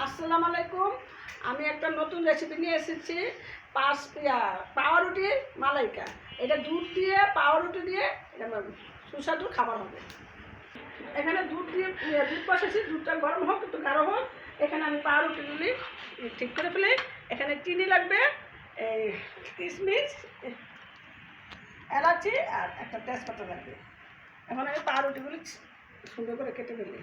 আসসালামু আলাইকুম। আমি একটা নতুন রেসিপি নিয়ে এসেছি পাঁচ পাউরুটি মালাইকা। এটা দুধ দিয়ে পাউরুটি দিয়ে এটা সুস্বাদু খাবার হবে। এখানে দুধ দিয়ে ইয়ে, দুধ বসেছি দুধটা গরম হোক একটু গাঢ় হোক। এখানে আমি পাউরুটিগুলি ঠিক করে ফেলি। এখানে চিনি লাগবে এই কিশমিশ এলাচি আর একটা তেজপাতা লাগবে। এখন আমি পাউরুটিগুলি সুন্দর করে কেটে ফেলি।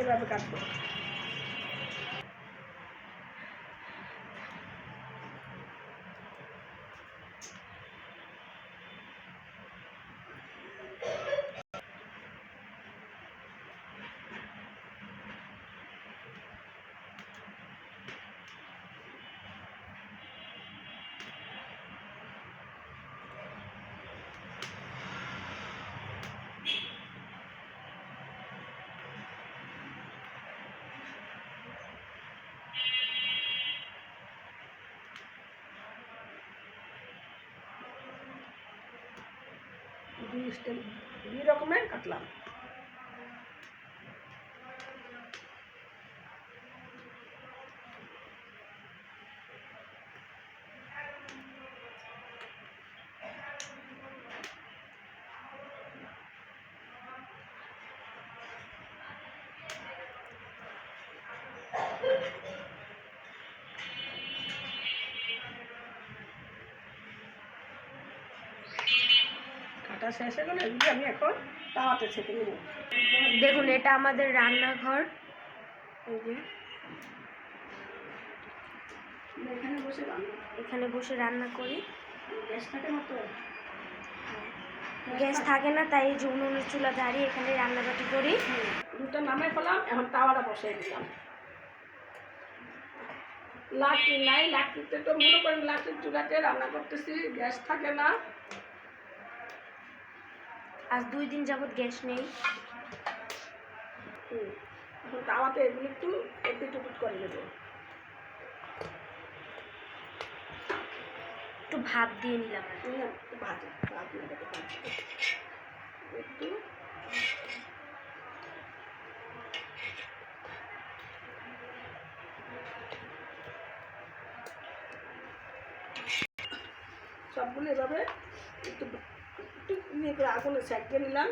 এভাবে কাটবো দুই স্টেপ দুই রকমের কাটলাম। কাটা শেষ হয়ে গেলে এগুলি আমি এখন তাওয়াতে ছেঁকে নেব। দেখুন এটা আমাদের রান্নাঘর। এখানে বসে এখানে বসে রান্না করি। গ্যাস থাকে না না তাই যে উনুনের চুলা দাঁড়িয়ে এখানে রান্নাবাটি করি। দুটা নামাই ফেলাম এখন তাওয়াটা বসাই দিলাম। লাকড়ি নাই লাকড়িতে তো মনে করেন লাকড়ির চুলাতে রান্না করতেছি গ্যাস থাকে না। আজ দুই দিন যাবৎ গ্যাস নেই। হুম। এখন তাওয়াতে এগুলো একটু এপিট উপিট করে দেবো একটু ভাত দিয়ে নিলাম। একটু ভাত একটু ভাজা একটু। সবগুলো এভাবে একটু করে আগুনে সেঁকে নিলাম।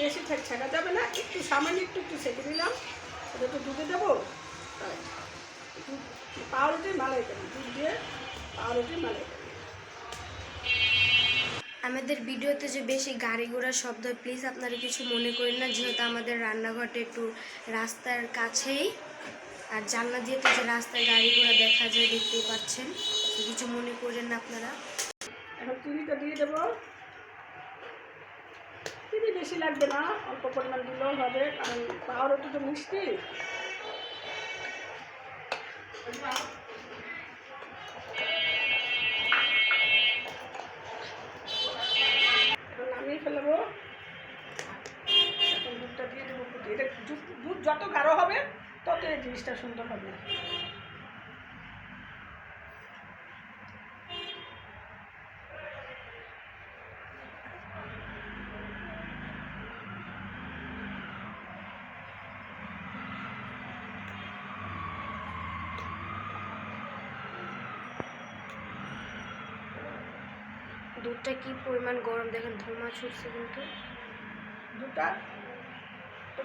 বেশি ছেঁক ছেঁকা যাবে না একটু সামান্য একটু একটু সেঁকে দিলাম এটা তো দুধে দেবো। তাই দুধ পাউরুটি মালাই করি দুধ দিয়ে পাউরুটি মালাই করি আমাদের ভিডিওতে যে বেশি গাড়ি ঘোড়ার শব্দ হয় প্লিজ আপনারা কিছু মনে করেন না যেহেতু আমাদের রান্নাঘরটা একটু রাস্তার কাছেই। আর জানলা দিয়ে তো যে রাস্তায় গাড়ি ঘোড়া দেখা যায় দেখতেই পাচ্ছেন। কিছু মনে করেন না আপনারা? এখন চিনিটা দিয়ে দেবো। চিনি বেশি লাগবে না, অল্প পরিমাণ দিলেও হবে, কারণ পাউরুটি তো মিষ্টি। নামিয়ে ফেলব। দুধটা দিয়ে দেবো, দুধ যত গাঢ় হবে তত এই জিনিসটা সুন্দর হবে। দুধটা কি পরিমাণ গরম? দেখেন ধোমা ছুটছে কিন্তু।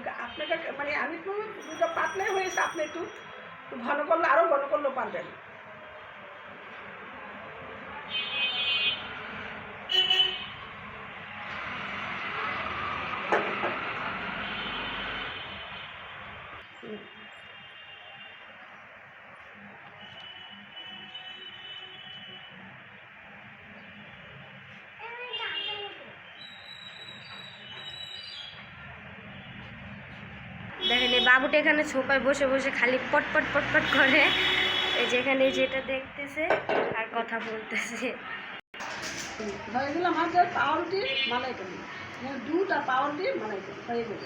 গা- আপনাকে মানে আমি তো দুটা পাতলাই হয়েছে আপনি একটু ঘন করলে আরও ঘন করলেও পারবেন। বাবুটা এখানে ছোপায় বসে বসে খালি পটপট পটপট করে। এই যে এখানে যেটা দেখতেছে আর কথা বলতেছে। হয়ে গেল আমাদের পাউরুটি মালাইকারি হয়ে গেল।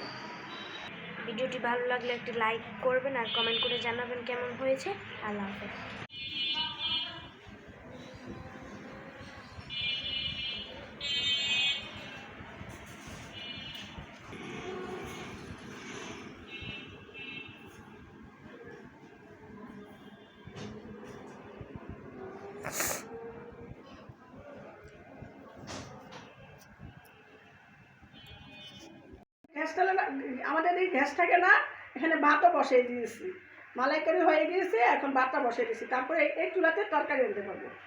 ভিডিওটি ভালো লাগলে একটি লাইক করবেন আর কমেন্ট করে জানাবেন কেমন হয়েছে। আল্লাহ হাফেজ। গ্যাসটা আমাদের এই গ্যাস থাকে না, এখানে ভাতও বসিয়ে দিয়েছি। মালাই করে হয়ে গিয়েছে, এখন ভাতটা বসিয়ে দিয়েছি। তারপরে এই- এই চুলাতে তরকারি আনতে পারব।